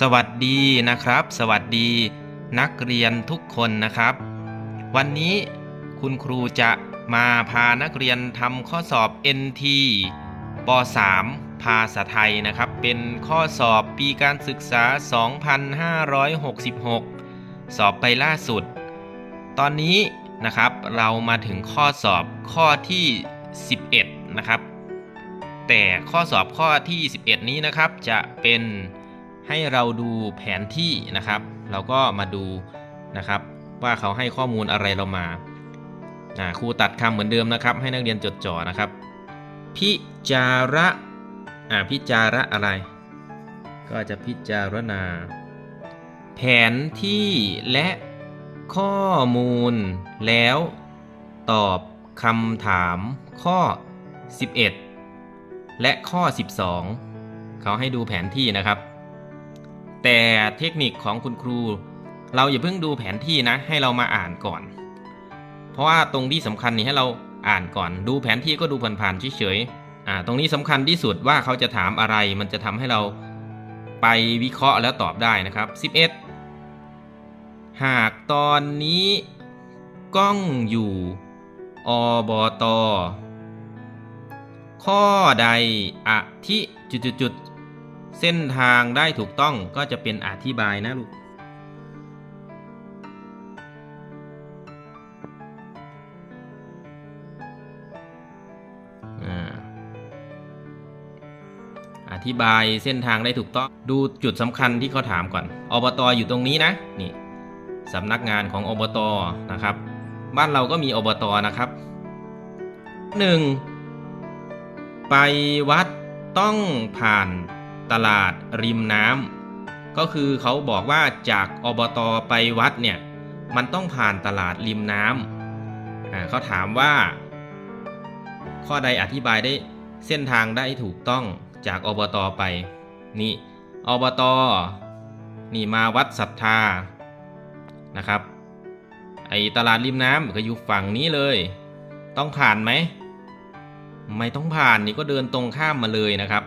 สวัสดีนะครับ สวัสดีนักเรียนทุกคนนะครับ วันนี้คุณครูจะมาพานักเรียนทำข้อสอบ NT ป .3 ภาษาไทยนะครับ เป็นข้อสอบปีการศึกษา 2566 สอบไปล่าสุด ตอนนี้นะครับเรามาถึงข้อสอบข้อที่ 11 นะครับ แต่ข้อสอบข้อที่ 11 นี้นะครับจะเป็น ให้เราดูแผนที่นะครับ เราก็มาดูนะครับ ว่าเขาให้ข้อมูลอะไรเรามาครูตัดคำเหมือนเดิมนะครับ ให้นักเรียนจดจ่อนะครับ พิจาระอ่าพิจาระอะไร ก็จะพิจารณา แผนที่และข้อมูลแล้วตอบคำถามข้อ 11 และข้อ 12 เขาให้ดูแผนที่นะครับ แต่เทคนิคของคุณครู เราอย่าเพิ่งดูแผนที่นะ ให้เรามาอ่านก่อน เพราะว่าตรงที่สำคัญนี่ให้เราอ่านก่อน ดูแผนที่ก็ดูผ่านๆเฉยๆอ่าตรงนี้สำคัญที่สุดว่าเขาจะถามอะไร มันจะทำให้เราไปวิเคราะห์แล้วตอบได้นะครับ 11 หากตอนนี้กล้องอยู่อบตข้อใดอธิจุดๆ เส้นทางได้ถูกต้องก็จะเป็นอธิบายนะลูก อธิบายเส้นทางได้ถูกต้อง ดูจุดสำคัญที่เขาถามก่อน อบตอยู่ตรงนี้นะ นี่สำนักงานของอบตนะครับ บ้านเราก็มีอบตนะครับ 1. ไปวัดต้องผ่าน ตลาดริมน้ำก็คือเขาบอกว่าจากอบตไปวัดเนี่ยมันต้องผ่านตลาดริมน้ำอ่าเขาถามว่า ข้อใดอธิบายได้เส้นทางได้ถูกต้องจากอบตไป นี่อบตนี่มาวัดศรัทธานะครับ ไอตลาดริมน้ำก็อยู่ฝั่งนี้เลย ต้องผ่านไหม ไม่ต้องผ่านนี่ก็เดินตรงข้ามมาเลยนะครับ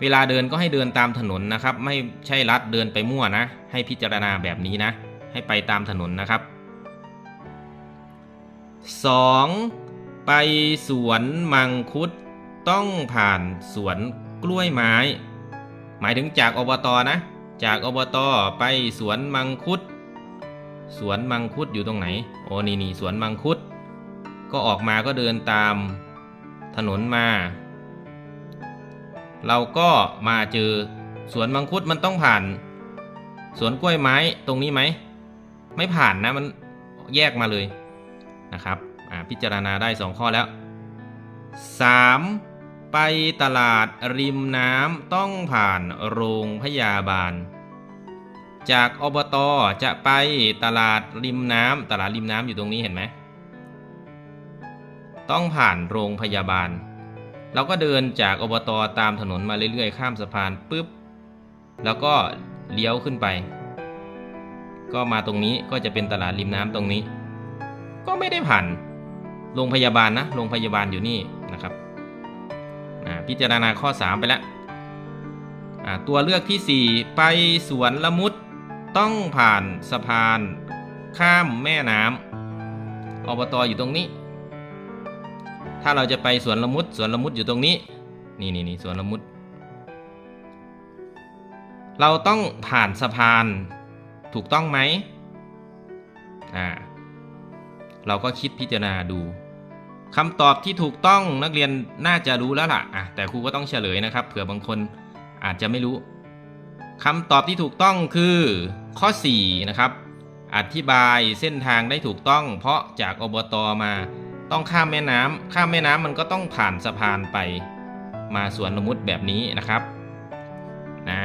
เวลาเดินก็ให้เดินตามถนนนะครับ ไม่ใช่ลัดเดินไปมั่วนะ ให้พิจารณาแบบนี้นะ ให้ไปตามถนนนะครับ 2. ไปสวนมังคุดต้องผ่านสวนกล้วยไม้ หมายถึงจากอบตนะ จากอบตไปสวนมังคุด สวนมังคุดอยู่ตรงไหน โอ้นี่นี่สวนมังคุด ก็ออกมาก็เดินตามถนนมา เราก็มาเจอสวนมังคุดมันต้องผ่าน สวนกล้วยไม้ตรงนี้ไหม ไม่ผ่านนะมันแยกมาเลยนะครับพิจารณาได้ 2 ข้อแล้ว 3. ไปตลาดริมน้ำต้องผ่านโรงพยาบาล จากอบตจะไปตลาดริมน้ำตลาดริมน้ำอยู่ตรงนี้เห็นไหม ต้องผ่านโรงพยาบาล เราก็เดินจากอบตตามถนนมาเรื่อยๆ ข้ามสะพานปุ๊บ แล้วก็เลี้ยวขึ้นไป ก็มาตรงนี้ก็จะเป็นตลาดริมน้ำตรงนี้ ก็ไม่ได้ผ่านโรงพยาบาลนะโรงพยาบาลอยู่นี่นะครับอ่าพิจารณาข้อ 3 ไปแล้วอ่าตัวเลือกทีสี่ 4 ไปสวนละมุดต้องผ่านสะพานข้ามแม่น้ำอบตอยู่ตรงนี้ ถ้าเราจะไปสวนละมุดสวนละมุดอยู่ตรงนี้ นี่นี่นี่สวนละมุด เราต้องผ่านสะพานถูกต้องไหมอ่าเราก็คิดพิจารณาดูคำตอบที่ถูกต้องนักเรียนน่าจะรู้แล้วล่ะอะแต่ครูก็ต้องเฉลยนะครับ เผื่อบางคนอาจจะไม่รู้คำตอบที่ถูกต้องคือข้อ 4 นะครับ อธิบายเส้นทางได้ถูกต้อง เพราะจากอบตมา ต้องข้ามแม่น้ำข้ามแม่น้ำมันก็ต้องผ่านสะพานไป มาสวนนมุดแบบนี้นะครับ นะ